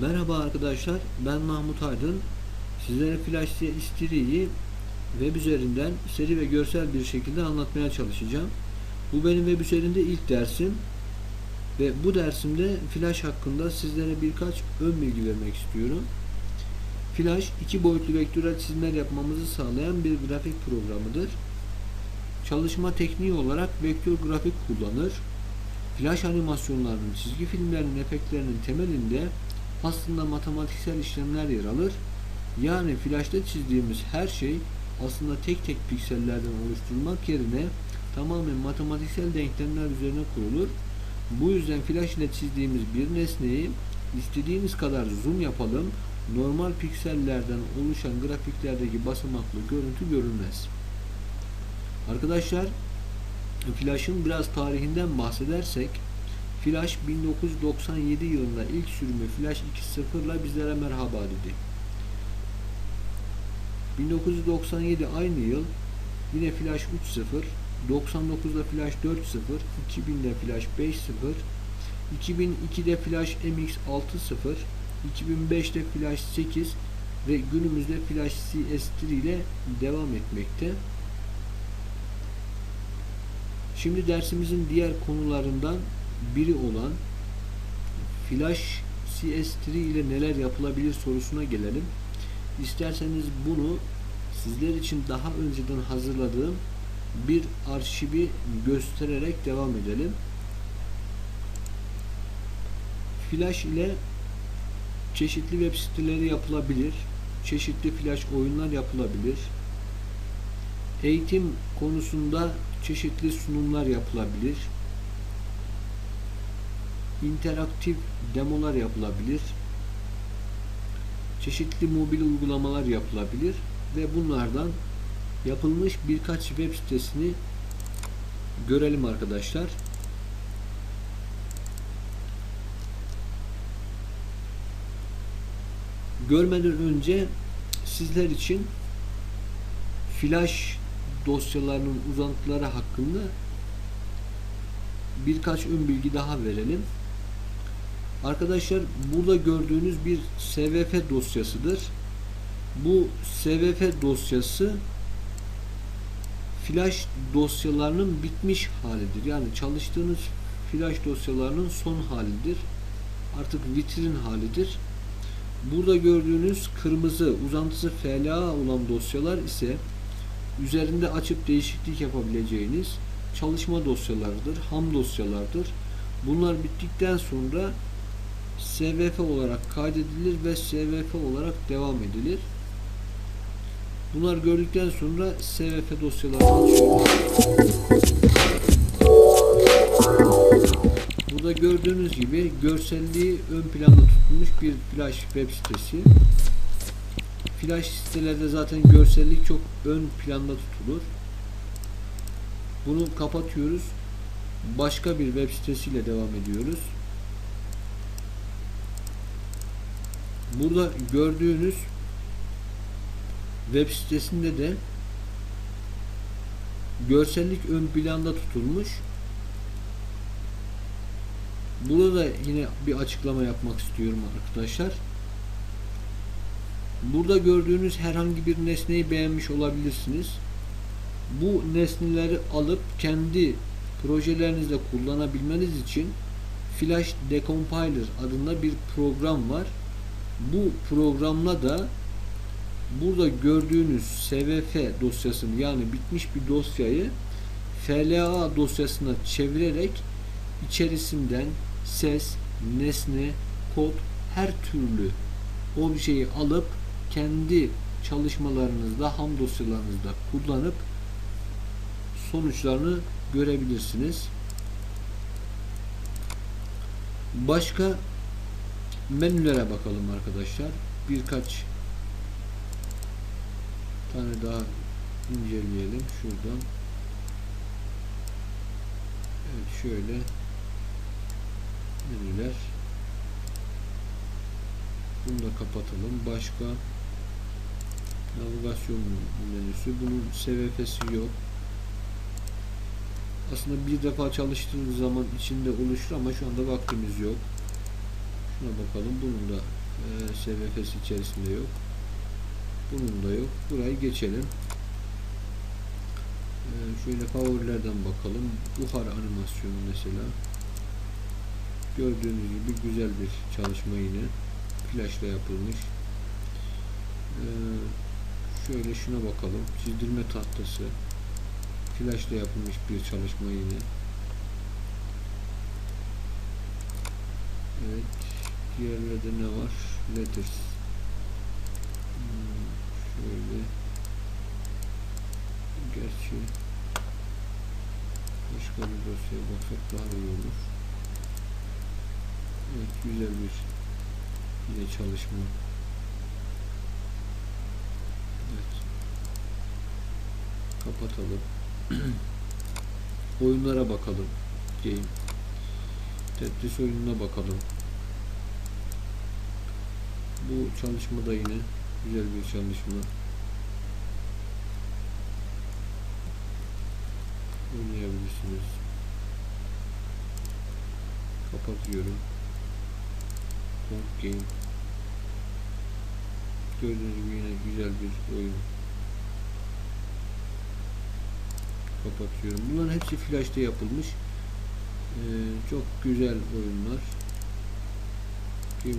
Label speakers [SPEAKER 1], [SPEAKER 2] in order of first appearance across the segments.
[SPEAKER 1] Merhaba arkadaşlar, ben Mahmut Aydın. Sizlere Flash CS'yi web üzerinden seri ve görsel bir şekilde anlatmaya çalışacağım. Bu benim web üzerinde ilk dersim ve bu dersimde Flash hakkında sizlere birkaç ön bilgi vermek istiyorum. Flash iki boyutlu vektörel çizimler yapmamızı sağlayan bir grafik programıdır. Çalışma tekniği olarak vektör grafik kullanır. Flash animasyonlarının, çizgi filmlerinin efektlerinin temelinde aslında matematiksel işlemler yer alır. Yani flash'ta çizdiğimiz her şey aslında tek tek piksellerden oluşturulmak yerine tamamen matematiksel denklemler üzerine kurulur. Bu yüzden flash ile çizdiğimiz bir nesneyi istediğimiz kadar zoom yapalım, normal piksellerden oluşan grafiklerdeki basamaklı görüntü görünmez. Arkadaşlar, Flash'ın biraz tarihinden bahsedersek, Flash 1997 yılında ilk sürümü Flash 2.0 ile bizlere merhaba dedi. 1997 aynı yıl yine Flash 3.0, 99'da Flash 4.0, 2000'de Flash 5.0, 2002'de Flash MX 6.0, 2005'te Flash 8 ve günümüzde Flash CS3 ile devam etmekte. Şimdi dersimizin diğer konularından biri olan Flash CS3 ile neler yapılabilir sorusuna gelelim. İsterseniz bunu sizler için daha önceden hazırladığım bir arşivi göstererek devam edelim. Flash ile çeşitli web siteleri yapılabilir. Çeşitli Flash oyunlar yapılabilir. Eğitim konusunda çeşitli sunumlar yapılabilir interaktif demolar yapılabilir. Çeşitli mobil uygulamalar yapılabilir ve bunlardan yapılmış birkaç web sitesini görelim arkadaşlar. Görmeden önce sizler için flash dosyalarının uzantıları hakkında birkaç ön bilgi daha verelim. Arkadaşlar burada gördüğünüz bir SVF dosyasıdır. Bu SVF dosyası flash dosyalarının bitmiş halidir. Yani çalıştığınız flash dosyalarının son halidir. Artık vitrin halidir. Burada gördüğünüz kırmızı uzantısı FLA olan dosyalar ise üzerinde açıp değişiklik yapabileceğiniz çalışma dosyalarıdır, ham dosyalardır. Bunlar bittikten sonra SVF olarak kaydedilir ve SVF olarak devam edilir. Bunlar gördükten sonra SVF dosyalarını açıyoruz. Burada gördüğünüz gibi görselliği ön planda tutulmuş bir flash web sitesi. Flash sitelerde zaten görsellik çok ön planda tutulur. Bunu kapatıyoruz. Başka bir web sitesiyle devam ediyoruz. Burada gördüğünüz web sitesinde de görsellik ön planda tutulmuş. Burada da yine bir açıklama yapmak istiyorum arkadaşlar. Burada gördüğünüz herhangi bir nesneyi beğenmiş olabilirsiniz. Bu nesneleri alıp kendi projelerinizde kullanabilmeniz için Flash Decompiler adında bir program var. Bu programla da burada gördüğünüz SVF dosyasını yani bitmiş bir dosyayı FLA dosyasına çevirerek içerisinden ses, nesne, kod her türlü objeyi alıp kendi çalışmalarınızda, ham dosyalarınızda kullanıp sonuçlarını görebilirsiniz. Başka menülere bakalım arkadaşlar. Birkaç tane daha inceleyelim şuradan. Evet şöyle menüler. Bunu da kapatalım. Başka navigasyon menüsü. Bunun SVF'si yok. Aslında bir defa çalıştığınız zaman içinde oluşur ama şu anda vaktimiz yok. Şuna bakalım. Bunun da Ee, SVF'si içerisinde yok. Bunun da yok. Burayı geçelim. Ee, şöyle favorilerden bakalım. Buhar animasyonu mesela. Gördüğünüz gibi güzel bir çalışma yine. Flaşla yapılmış. Ee, şöyle şuna bakalım. Çizdirme tahtası. Flaşla yapılmış bir çalışma yine. Evet. Diğerlerde ne var? Letters. Hmm, şöyle. Gerçi başka bir dosyaya baksak daha iyi olur. Evet, güzel bir yine çalışma. Evet. Kapatalım. Oyunlara bakalım. Game. Tetris oyununa bakalım. Bu çalışma da yine güzel bir çalışma. Oynayabilirsiniz. Kapatıyorum. Punk Game. Gördüğünüz gibi yine güzel bir oyun. Kapatıyorum. Bunların hepsi flash'ta yapılmış. Ee, çok güzel oyunlar. Game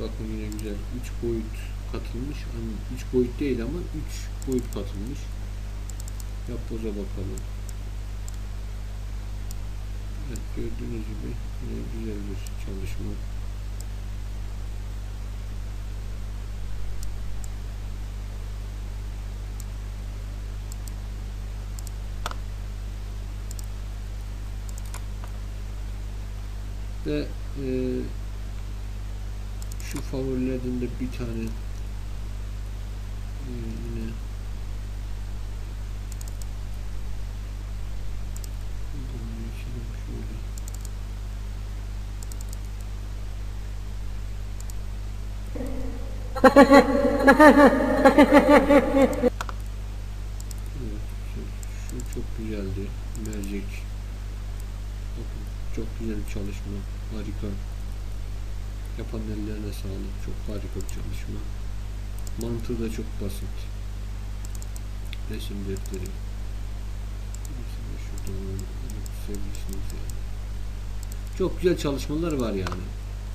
[SPEAKER 1] Bakın yine güzel. 3 boyut katılmış. Hani 3 boyut değil ama 3 boyut katılmış. Yapboza bakalım. Evet gördüğünüz gibi yine güzel bir çalışma. Ve e, şu favorilerden de bir tane e, yine Buradan geçelim şöyle. Evet, şu, şu çok güzeldi. Mercek. Çok güzel bir çalışma. Harika. Yapan ellerine sağlık. Çok harika bir çalışma. Mantığı da çok basit. Resim defteri. Şuradan sevgisiniz yani. Çok güzel çalışmalar var yani.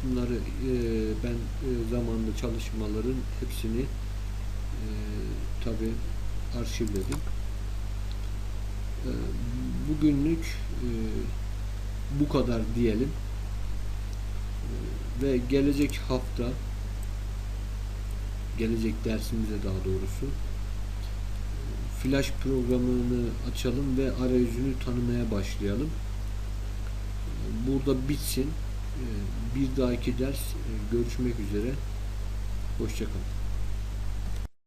[SPEAKER 1] Bunları e, ben e, zamanında çalışmaların hepsini e, tabi arşivledim. E, bugünlük e, bu kadar diyelim. E, ve gelecek hafta gelecek dersimize daha doğrusu e, flash programını açalım ve arayüzünü tanımaya başlayalım. E, Burada bitsin. E, Bir dahaki ders e, görüşmek üzere. Hoşçakalın.